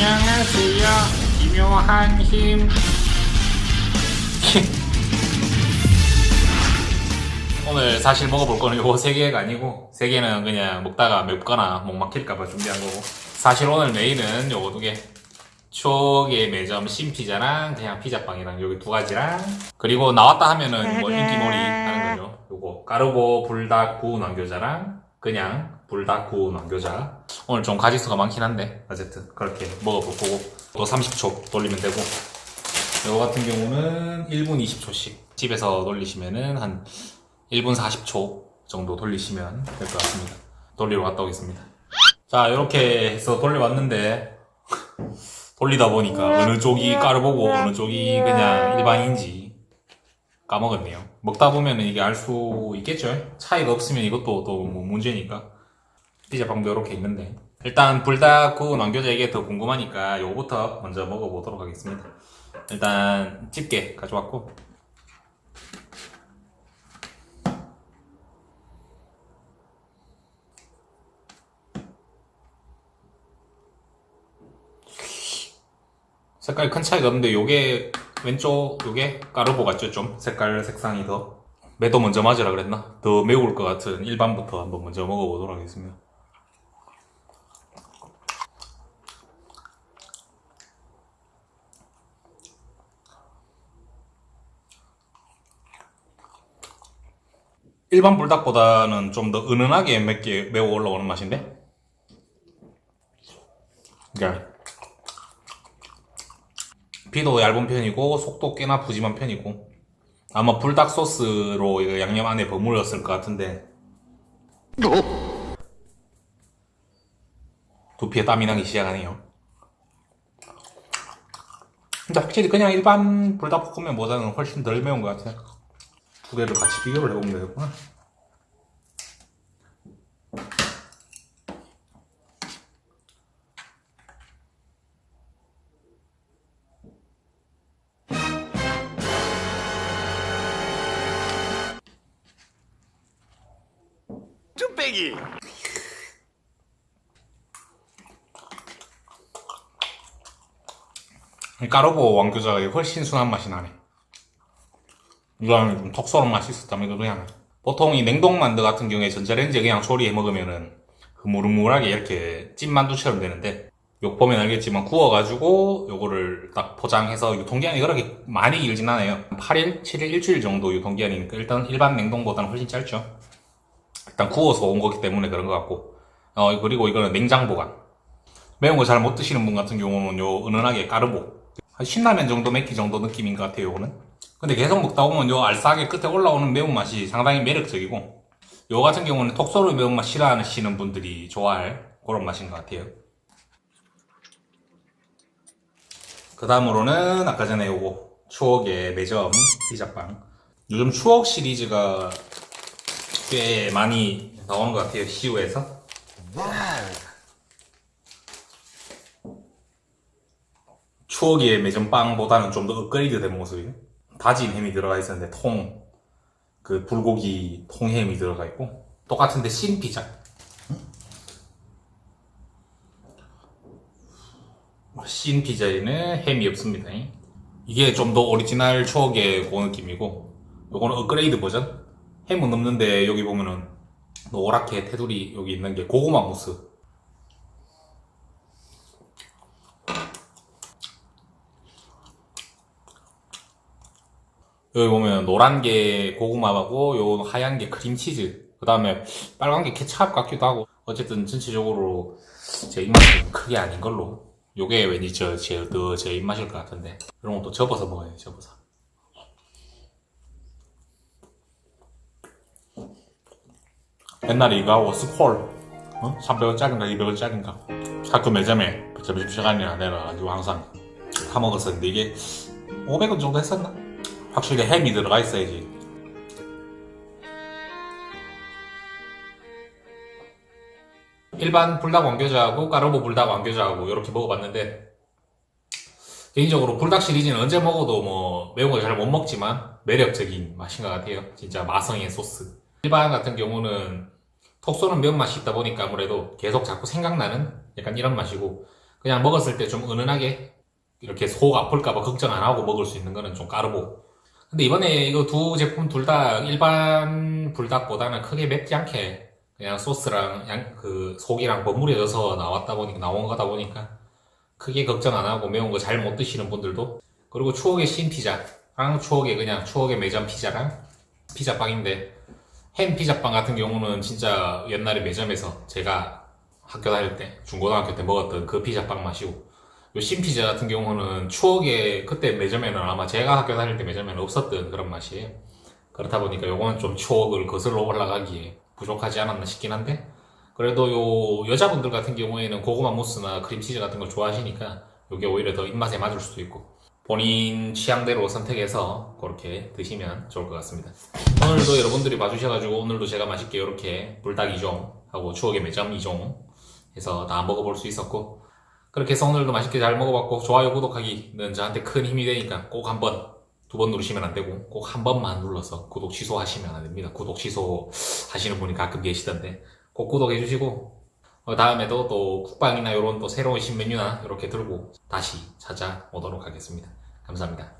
안녕하세요. 기묘한 힘. 오늘 사실 먹어볼 거는 요거 세 개가 아니고 세 개는 그냥 먹다가 맵거나 목 막힐까봐 준비한 거고 사실 오늘 메인은 요거 두 개. 추억의 매점 신피자랑 그냥 피자빵이랑 여기 두 가지랑 그리고 나왔다 하면은 뭐 인기몰이 하는 거죠. 요거 까르보 불닭 구운 왕교자랑 그냥 불닭 구운 왕교자. 오늘 좀 가지수가 많긴 한데 어쨌든 그렇게 먹어볼 거고 또 30초 돌리면 되고 요거 같은 경우는 1분 20초씩 집에서 돌리시면은 한 1분 40초 정도 돌리시면 될 것 같습니다. 돌리러 갔다 오겠습니다. 자 이렇게 해서 돌려봤는데 돌리다 보니까 어느 쪽이 까르보고 어느 쪽이 그냥 일반인지 까먹었네요. 먹다 보면 이게 알 수 있겠죠? 차이가 없으면 이것도 또 뭐 문제니까. 피자빵도 이렇게 있는데. 일단 불닭 구운 왕교자 이게 더 궁금하니까 요거부터 먼저 먹어보도록 하겠습니다. 일단 집게 가져왔고. 색깔이 큰 차이가 없는데 요게 왼쪽 요게 까르보 같죠 좀 색깔 색상이 더 매도 먼저 맞으라 그랬나 더 매울 것 같은 일반부터 한번 먼저 먹어보도록 하겠습니다 일반 불닭보다는 좀 더 은은하게 맵게 매워 올라오는 맛인데 그러니까 피도 얇은 편이고 속도 꽤나 푸짐한 편이고 아마 불닭 소스로 양념 안에 버무렸을 것 같은데 두피에 땀이 나기 시작하네요. 근데 확실히 그냥 일반 불닭볶음면보다는 훨씬 덜 매운 것 같아요. 두 개를 같이 비교를 해보면 되겠구나. 이 까르보 왕교자가 훨씬 순한 맛이 나네. 이거는 좀톡 쏘는 맛이 있었다면 그냥 보통 이 냉동 만두 같은 경우에 전자레인지에 그냥 조리해 먹으면은 흐물흐물하게 이렇게 찐만두처럼 되는데 요 보면 알겠지만 구워가지고 요거를 딱 포장해서 유통기한이 그렇게 많이 길진 않아요. 8일, 7일, 일주일 정도 유통기한이니까 일단 일반 냉동보다는 훨씬 짧죠. 일단 구워서 온 거기 때문에 그런 것 같고. 어 그리고 이거는 냉장 보관. 매운 거 잘 못 드시는 분 같은 경우는 요 은은하게 까르보. 한 신라면 정도 맵기 정도 느낌인 것 같아요 요거는 근데 계속 먹다 보면 요 알싸하게 끝에 올라오는 매운맛이 상당히 매력적이고 요 같은 경우는 톡소로 매운맛 싫어하시는 분들이 좋아할 그런 맛인 것 같아요. 그 다음으로는 아까 전에 요거 추억의 매점 피자빵. 요즘 추억 시리즈가 꽤 많이 나오는 것 같아요 시우에서. 추억의 매점 빵보다는 좀 더 업그레이드 된 모습이에요. 다진 햄이 들어가 있었는데 통, 그 불고기 통햄이 들어가 있고 똑같은데 신 피자. 신 피자에는 햄이 없습니다. 이게 좀 더 오리지널 추억의 그 느낌이고 요거는 업그레이드 버전. 햄은 없는데 여기 보면은 노랗게 테두리 여기 있는 게 고구마 무스. 여기 보면 노란 게 고구마하고 요 하얀 게 크림치즈. 그 다음에 빨간 게 케찹 같기도 하고. 어쨌든 전체적으로 제 입맛은 크게 아닌 걸로. 요게 왠지 저, 제, 더 제 입맛일 것 같은데. 이런 것도 접어서 먹어야 돼 접어서. 옛날에 이거 하고 스콜 어? 300원짜리인가 200원짜리인가? 학교 매점에 점심시간이나 내려가지고 항상 사 먹었었는데 이게 500원 정도 했었나? 확실히 햄이 들어가 있어야지. 일반 불닭 왕교자하고 까르보 불닭 왕교자하고 이렇게 먹어봤는데 개인적으로 불닭 시리즈는 언제 먹어도 뭐 매운 거잘못 먹지만 매력적인 맛인 것 같아요. 진짜 마성의 소스. 일반 같은 경우는 톡 쏘는 매운맛이 있다 보니까 아무래도 계속 자꾸 생각나는 약간 이런 맛이고 그냥 먹었을 때 좀 은은하게 이렇게 속 아플까봐 걱정 안 하고 먹을 수 있는 거는 좀 까르보. 근데 이번에 이거 두 제품 둘 다 일반 불닭보다는 크게 맵지 않게 그냥 소스랑 양, 그 속이랑 버무려 져서 나왔다 보니까 나온 거다 보니까 크게 걱정 안 하고 매운 거 잘 못 드시는 분들도 그리고 추억의 신 피자랑 추억의 그냥 추억의 매점 피자랑 피자빵인데 햄 피자빵 같은 경우는 진짜 옛날에 매점에서 제가 학교 다닐 때 중고등학교 때 먹었던 그 피자빵 맛이고 요 신피자 같은 경우는 추억의 그때 매점에는 아마 제가 학교 다닐 때 매점에는 없었던 그런 맛이에요 그렇다 보니까 요거는 좀 추억을 거슬러 올라가기에 부족하지 않았나 싶긴 한데. 그래도 요 여자분들 같은 경우에는 고구마 무스나 크림치즈 같은 걸 좋아하시니까 요게 오히려 더 입맛에 맞을 수도 있고 본인 취향대로 선택해서 그렇게 드시면 좋을 것 같습니다. 오늘도 여러분들이 봐주셔가지고 오늘도 제가 맛있게 이렇게 불닭 2종 하고 추억의 매점 2종 해서 다 먹어볼 수 있었고 그렇게 해서 오늘도 맛있게 잘 먹어봤고 좋아요 구독하기는 저한테 큰 힘이 되니까 꼭 한번 두 번 누르시면 안 되고 꼭 한 번만 눌러서 구독 취소하시면 안 됩니다. 구독 취소 하시는 분이 가끔 계시던데 꼭 구독해 주시고 어, 다음에도 또 국방이나 이런 또 새로운 신메뉴나 이렇게 들고 다시 찾아오도록 하겠습니다. 감사합니다